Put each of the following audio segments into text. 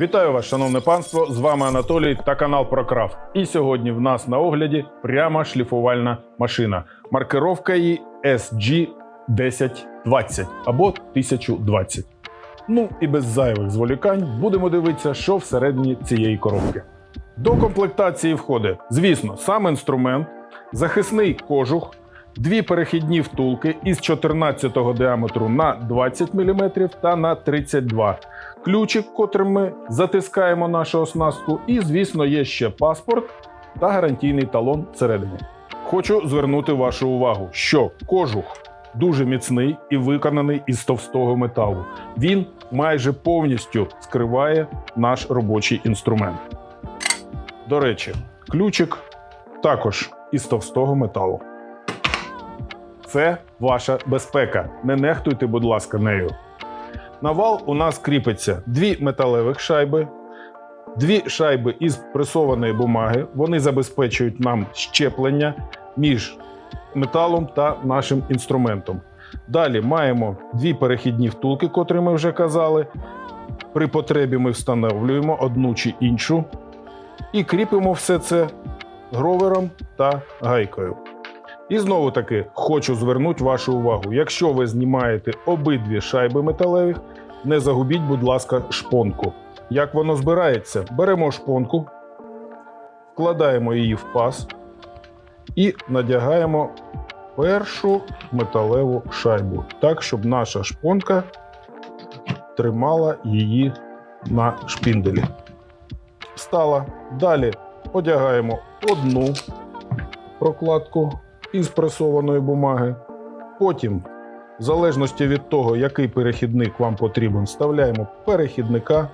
Вітаю вас, шановне панство! З вами Анатолій та канал Прокрафт. І сьогодні в нас на огляді пряма шліфувальна машина. Маркировка її SG 1020 або 1020. Ну і без зайвих зволікань будемо дивитися, що всередині цієї коробки. До комплектації входить, звісно, сам інструмент, захисний кожух, дві перехідні втулки із 14 діаметру на 20 мм та на 32 ключик, котрим ми затискаємо нашу оснастку, і, звісно, є ще паспорт та гарантійний талон всередині. Хочу звернути вашу увагу, що кожух дуже міцний і виконаний із товстого металу. Він майже повністю скриває наш робочий інструмент. До речі, ключик також із товстого металу. Це ваша безпека. Не нехтуйте, будь ласка, нею. На вал у нас кріпиться дві металевих шайби, дві шайби із пресованої бумаги. Вони забезпечують нам щеплення між металом та нашим інструментом. Далі маємо дві перехідні втулки, котрі ми вже казали. При потребі ми встановлюємо одну чи іншу і кріпимо все це гровером та гайкою. І знову таки хочу звернути вашу увагу: якщо ви знімаєте обидві шайби металевих, не загубіть, будь ласка, шпонку. Як воно збирається? Беремо шпонку, вкладаємо її в паз і надягаємо першу металеву шайбу, так, щоб наша шпонка тримала її на шпінделі. Встала. Далі одягаємо одну прокладку із пресованої бумаги. Потім, в залежності від того, який перехідник вам потрібен, вставляємо перехідника,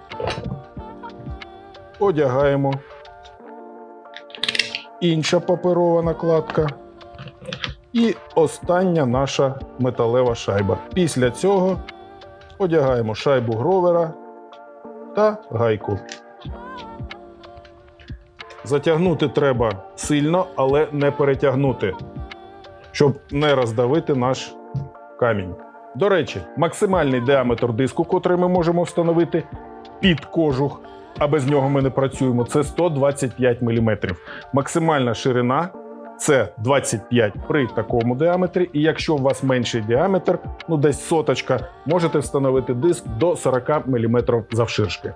одягаємо. Інша паперова накладка. І остання наша металева шайба. Після цього одягаємо шайбу гровера та гайку. Затягнути треба сильно, але не перетягнути, щоб не роздавити наш камінь. До речі, максимальний діаметр диску, котрий ми можемо встановити під кожух, а без нього ми не працюємо, це 125 мм. Максимальна ширина це 25 при такому діаметрі. І якщо у вас менший діаметр, ну десь соточка, можете встановити диск до 40 мм завширшки.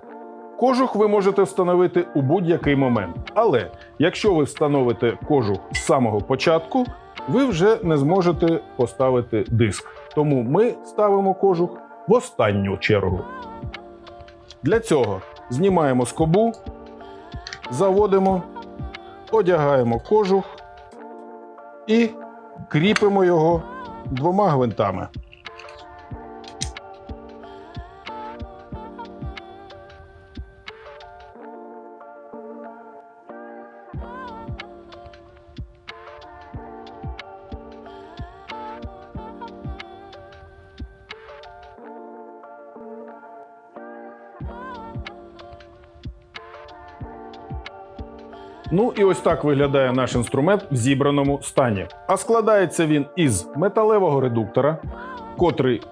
Кожух ви можете встановити у будь-який момент. Але якщо ви встановите кожух з самого початку, ви вже не зможете поставити диск. Тому ми ставимо кожух в останню чергу. Для цього знімаємо скобу, заводимо, одягаємо кожух і кріпимо його двома гвинтами. Ну і ось так виглядає наш інструмент в зібраному стані. А складається він із металевого редуктора, котрий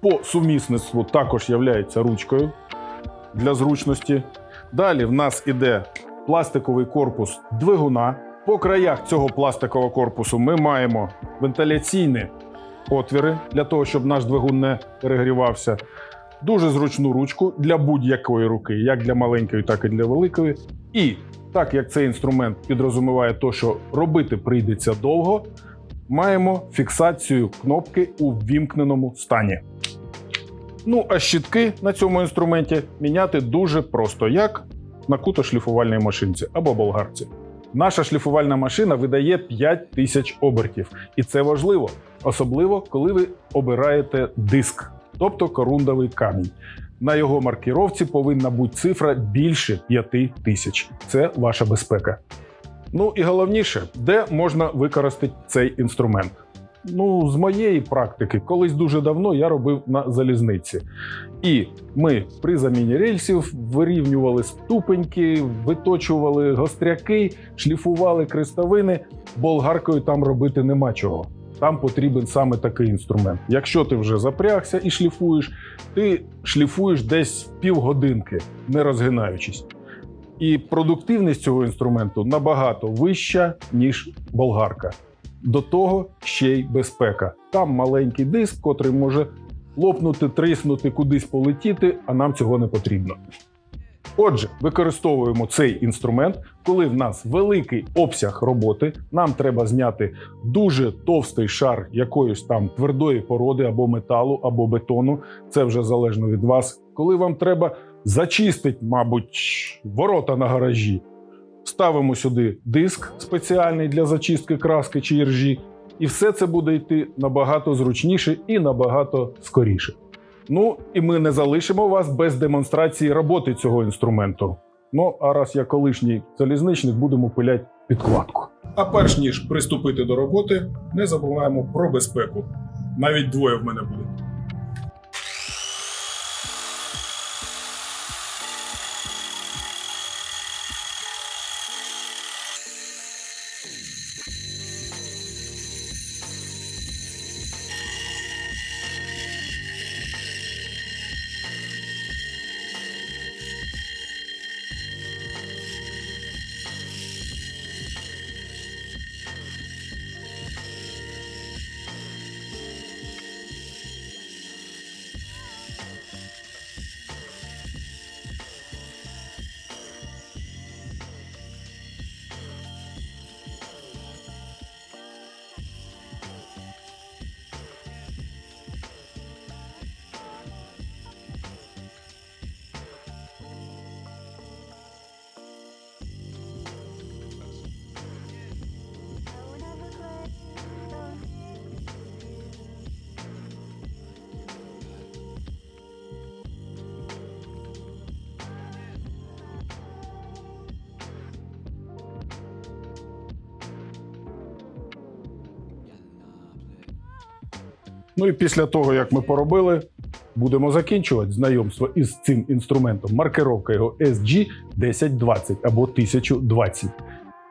по сумісництву також є ручкою для зручності. Далі в нас іде пластиковий корпус двигуна. По краях цього пластикового корпусу ми маємо вентиляційні отвіри для того, щоб наш двигун не перегрівався. Дуже зручну ручку для будь-якої руки, як для маленької, так і для великої. І так як цей інструмент підрозуміває те, що робити прийдеться довго, маємо фіксацію кнопки у ввімкненому стані. Ну, а щітки на цьому інструменті міняти дуже просто, як на кутошліфувальній машинці або болгарці. Наша шліфувальна машина видає 5000 обертів, і це важливо, особливо коли ви обираєте диск, тобто корундовий камінь. На його маркіровці повинна бути цифра більше 5 тисяч. Це ваша безпека. Ну і головніше, де можна використати цей інструмент. Ну, з моєї практики, колись дуже давно я робив на залізниці. І ми при заміні рельсів вирівнювали ступеньки, виточували гостряки, шліфували крестовини. Болгаркою там робити нема чого. Там потрібен саме такий інструмент. Якщо ти вже запрягся і шліфуєш, ти шліфуєш десь півгодинки, не розгинаючись. І продуктивність цього інструменту набагато вища, ніж болгарка. До того ще й безпека. Там маленький диск, котрий може лопнути, тріснути, кудись полетіти, а нам цього не потрібно. Отже, використовуємо цей інструмент, коли в нас великий обсяг роботи, нам треба зняти дуже товстий шар якоїсь там твердої породи або металу, або бетону. Це вже залежно від вас. Коли вам треба зачистити, мабуть, ворота на гаражі, ставимо сюди диск спеціальний для зачистки краски чи іржі, і все це буде йти набагато зручніше і набагато скоріше. Ну і ми не залишимо вас без демонстрації роботи цього інструменту. Ну а раз я колишній залізничник, будемо пиляти підкладку. А перш ніж приступити до роботи, не забуваємо про безпеку. Навіть двоє в мене буде. Ну і після того, як ми поробили, будемо закінчувати знайомство із цим інструментом. Маркировка його SG 1020 або 1020.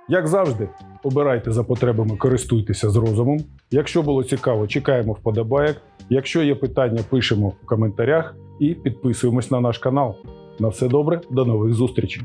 Як завжди, обирайте за потребами, користуйтеся з розумом. Якщо було цікаво, чекаємо вподобайок. Якщо є питання, пишемо в коментарях і підписуємось на наш канал. На все добре, до нових зустрічей!